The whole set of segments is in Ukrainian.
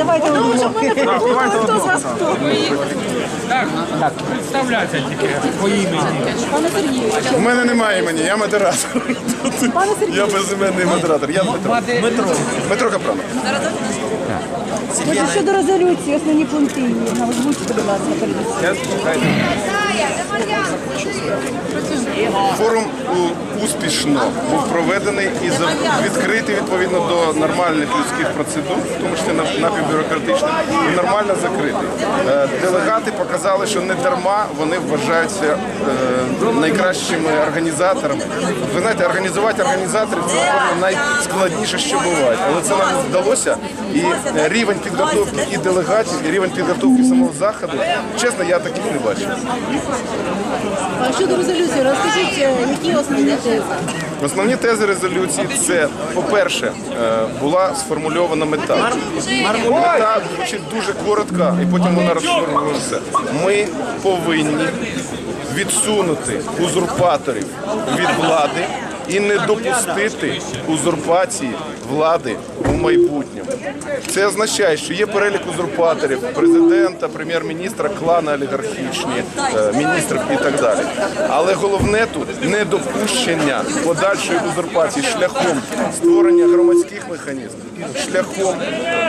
давайте удвох. Хто з вас хто? Так, представляться тільки по імені. Пане Сергію, У мене немає імені, я модератор. пане Сергію, Я безіменний модератор. Я Дмитро. Метро. Дмитро Капранов. Отже, щодо резолюції, основні пункти її. Ну, Озвучте, будь ласка, Форум успішно був проведений і відкритий відповідно до нормальних людських процедур, в тому числі на- напівбюрократичних, і нормально закритий. Е, Делегати показали, що не дарма вони вважаються е, найкращими організаторами. Ви знаєте, організувати організаторів це напевно, найскладніше, що буває. Але це нам вдалося. І е, рівень підготовки і делегатів, і рівень підготовки самого заходу, чесно, я таких не бачив. А Щодо резолюції, розкажіть, е, які основні тези? Основні тези резолюції це, по-перше, е, була сформульована мета. Мета звучить дуже коротко, і потім вона розформулюється. Ми повинні відсунути узурпаторів від влади і не допустити узурпації влади у майбутньому. Це означає, що є перелік узурпаторів президента, прем'єр-міністра, клани олігархічні, е, міністрів і так далі. Але головне тут недопущення подальшої узурпації шляхом створення громадських механізмів, шляхом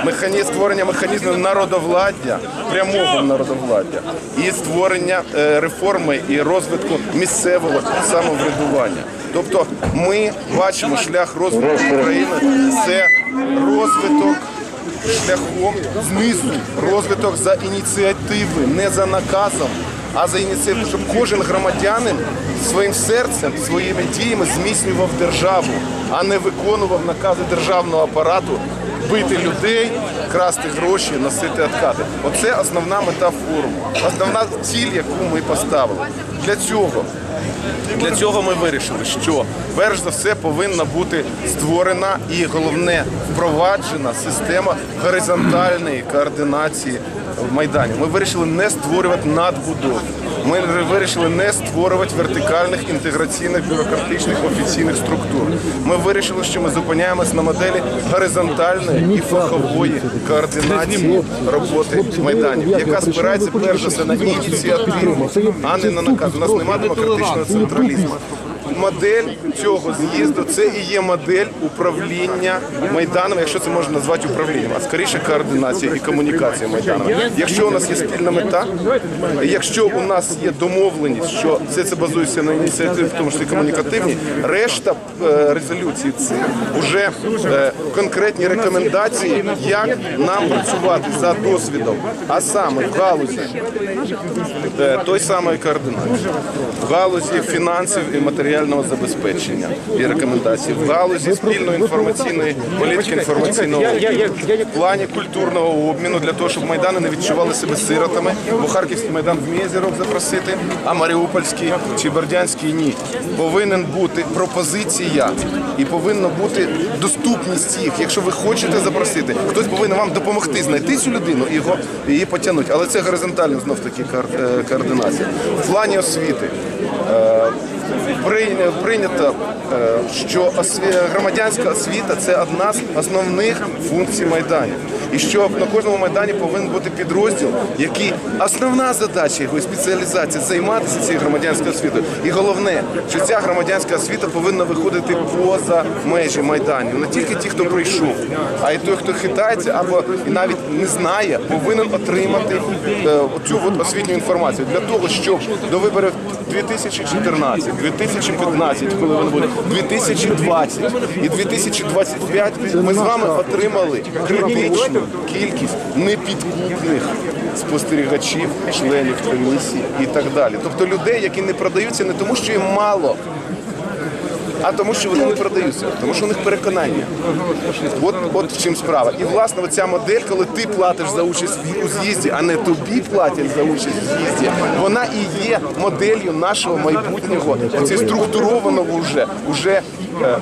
механізм створення механізмів народовладдя, прямого народовладдя і створення е, реформи і розвитку місцевого самоврядування. Тобто ми бачимо шлях розвитку України це розвиток шляхом знизу, розвиток за ініціативи, не за наказом, а за ініціативою, щоб кожен громадянин своїм серцем, своїми діями зміцнював державу, а не виконував накази державного апарату бити людей, красти гроші, носити откати. Оце основна мета форуму, основна ціль, яку ми поставили. Для цього для цього ми вирішили, що перш за все повинна бути створена і головне впроваджена система горизонтальної координації в Майдані. Ми вирішили не створювати надбудов. Ми вирішили не створювати вертикальних інтеграційних бюрократичних офіційних структур. Ми вирішили, що ми зупиняємось на моделі горизонтальної і фахової координації роботи майданів, яка спирається перш за все на ініціативу, а не на наказ. У нас немає демократичного централізму. Модель цього з'їзду це і є модель управління майданом, якщо це можна назвати управлінням, а скоріше координація і комунікація майданом. Якщо у нас є спільна мета, якщо у нас є домовленість, що все це базується на ініціативі, в тому числі комунікативній, решта е, резолюції це вже е, конкретні рекомендації, як нам працювати за досвідом, а саме в галузі е, той самої координації, в галузі фінансів і матеріального забезпечення і рекомендації, в галузі спільної інформаційної політики інформаційного обміну, в плані культурного обміну для того, щоб майдани не відчували себе сиротами, бо харківський майдан вміє зірок запросити, а Маріупольський чи Бердянський ні. Повинен бути пропозиція і повинна бути доступність їх. Якщо ви хочете запросити, хтось повинен вам допомогти знайти цю людину і його її потягнути. Але це горизонтально знов таки коор- е, координація. В плані освіти. Прийнято, е, що громадянська освіта це одна з основних функцій майданів. І що на кожному майдані повинен бути підрозділ, який основна задача його спеціалізація займатися цією громадянською освітою. І головне, що ця громадянська освіта повинна виходити поза межі майданів. Не тільки ті, хто прийшов, а й той, хто хитається або і навіть не знає, повинен отримати е, цю освітню інформацію для того, щоб до виборів 2014, 2015, коли вони будуть, 2020 і 2025 ми з вами отримали критичну кількість непідкупних спостерігачів, членів комісії і так далі. Тобто людей, які не продаються не тому, що їм мало. А тому, що вони не продаються, тому що у них переконання. От, от в чим справа. І власне ця модель, коли ти платиш за участь у з'їзді, а не тобі платять за участь у з'їзді, вона і є моделлю нашого майбутнього, оце структурованого вже, уже е,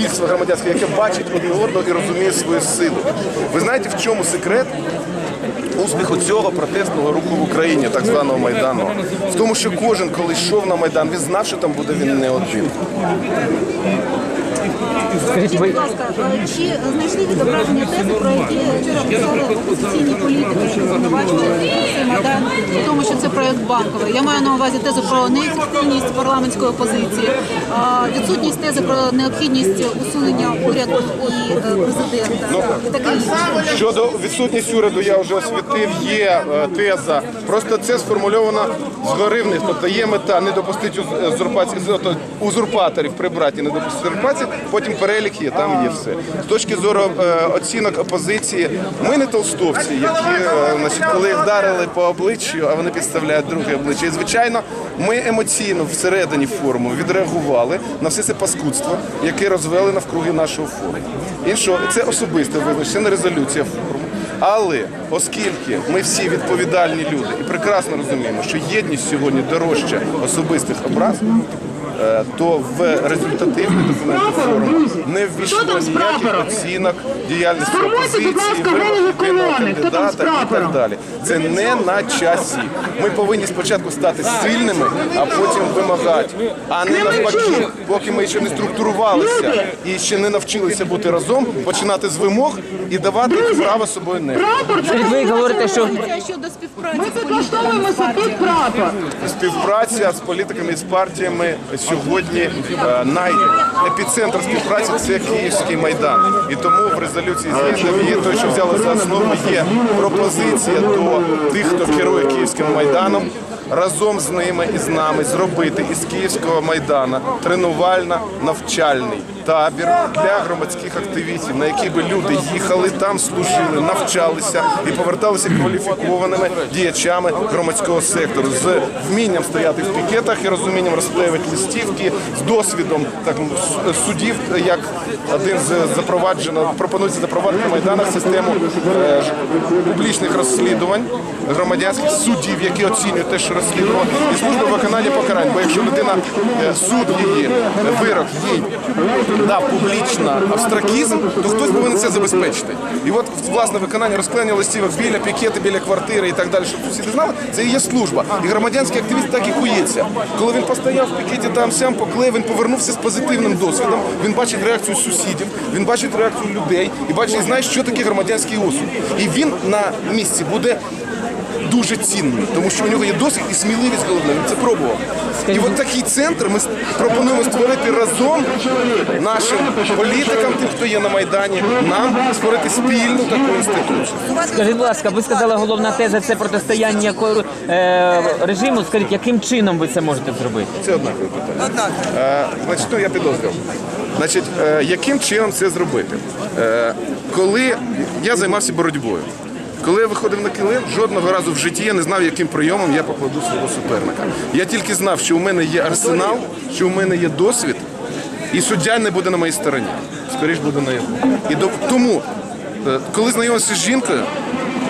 е, громадянське, яке бачить одне одного і розуміє свою силу. Ви знаєте, в чому секрет? Успіху цього протестного руху в Україні, так званого майдану, в тому, що кожен, коли йшов на майдан, він знав, що там буде він не один. Скажіть, Будь ласка, чи знайшли відображення тези, про які вчора писали опозиційні політики, звинувачували цей Майдан тому, що це проект банковий. Я маю на увазі тезу про неефективність парламентської опозиції, відсутність тези про необхідність усунення уряду і е, президента і таке інше. Щодо відсутності уряду, я вже освітив, є е, теза. Просто це сформульовано згори в. Тобто є мета не допустити уз- узурпації, тобто узурпаторів прибрати, не допустити узурпації, потім перелік є, там є все. З точки зору е, оцінок опозиції, ми не толстовці, які, е, значить, коли вдарили по обличчю, а вони підставляють друге обличчя. І, звичайно, ми емоційно всередині форуму відреагували на все це паскудство, яке розвели навкруги нашого форуму. Іншого, це особисте визначення, не резолюція форуму. Але оскільки ми всі відповідальні люди і прекрасно розуміємо, що єдність сьогодні дорожча особистих образ, то в результативний документ форуму не ввійшло ніяких оцінок діяльності опозиції, виборів єдиного кандидата і так далі. Це не на часі. Ми повинні спочатку стати сильними, а потім вимагати, а не навпаки, поки ми ще не структурувалися і ще не навчилися бути разом, починати з вимог і давати право собою не. ви говорите, що щодо співпраці Ми підлаштовуємося під прапор. Співпраця з політиками і з партіями сьогодні е, най епіцентр співпраці це Київський майдан. І тому в резолюції з'їздів є той, що взяли за основу, є пропозиція до тих, хто керує Київським майданом. Разом з ними і з нами зробити із Київського майдана тренувально-навчальний табір для громадських активістів, на який би люди їхали, там служили, навчалися і поверталися кваліфікованими діячами громадського сектору з вмінням стояти в пікетах і розумінням розклеювати листівки, з досвідом так с- судів, як один з запроваджено пропонується запровадити майданах систему е, публічних розслідувань громадянських суддів, які оцінюють те, що розслідувано, і служба виконання покарань. Бо якщо людина е, суд її е, вирок їй дав публічно абстракізм, то хтось повинен це забезпечити. І от власне виконання розклеєння листівок біля пікети, біля квартири і так далі, щоб сусіди знали, це і є служба. І громадянський активіст так і кується. Коли він постояв в пікеті там сям поклеїв, він повернувся з позитивним досвідом. Він бачить реакцію сусідів, він бачить реакцію людей і бачить, і знає, що таке громадянський осуд. І він на місці буде дуже цінним, тому що у нього є досвід і сміливість головне. Він це пробував. І от такий центр ми пропонуємо створити разом нашим політикам, тим, хто є на майдані, нам створити спільну таку інституцію. скажіть, будь ласка, ви сказали, головна теза це протистояння е, режиму. Скажіть, яким чином ви це можете зробити? Це однакове питання. Е, значить, ну я підозрював. Значить, е, яким чином це зробити? Е, коли я займався боротьбою, коли я виходив на килим, жодного разу в житті я не знав, яким прийомом я покладу свого суперника. Я тільки знав, що у мене є арсенал, що у мене є досвід, і суддя не буде на моїй стороні. Скоріш буде на його. І до, тому, е, коли знайомишся з жінкою,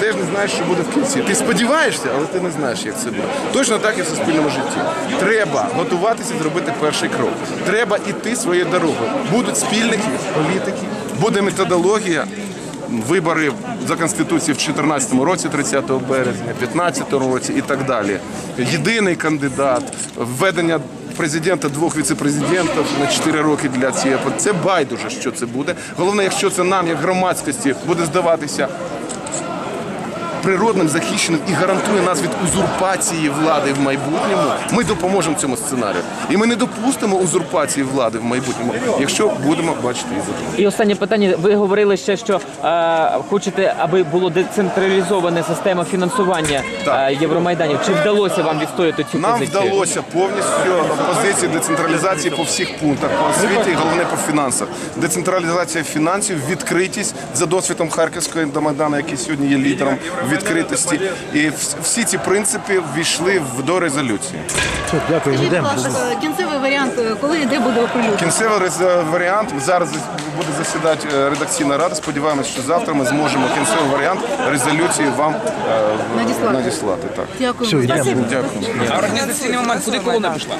теж не знаєш, що буде в кінці. Ти сподіваєшся, але ти не знаєш, як це буде. Точно так і в суспільному житті. Треба готуватися зробити перший крок. Треба йти своєю дорогою. Будуть спільники, політики, буде методологія. Вибори за конституцією в 2014 році, 30 березня, 2015 році і так далі. Єдиний кандидат, введення президента двох віцепрезидентів на 4 роки для цієї це байдуже, що це буде. Головне, якщо це нам, як громадськості, буде здаватися природним, захищеним і гарантує нас від узурпації влади в майбутньому, ми допоможемо цьому сценарію. І ми не допустимо узурпації влади в майбутньому, якщо будемо бачити її законом. І останнє питання. Ви говорили ще, що е, хочете, аби було децентралізована система фінансування е, Євромайданів. Чи вдалося вам відстояти цю Нам позицію? вдалося повністю позиції децентралізації по всіх пунктах, по освіті і головне по фінансах. Децентралізація фінансів, відкритість за досвідом Харківського до Майдану, який сьогодні є лідером відкритості. І всі ці принципи ввійшли в до резолюції. Дякую, Скажіть, будь ласка, кінцевий варіант, е, коли і де буде оприлюднено? Кінцевий варіант зараз буде засідати е, редакційна рада. Сподіваємось, що завтра ми зможемо кінцевий варіант резолюції вам е, Надіслати. надіслати. Так. Дякую. Спасибо. Дякую. А організаційний момент, куди колона пішла?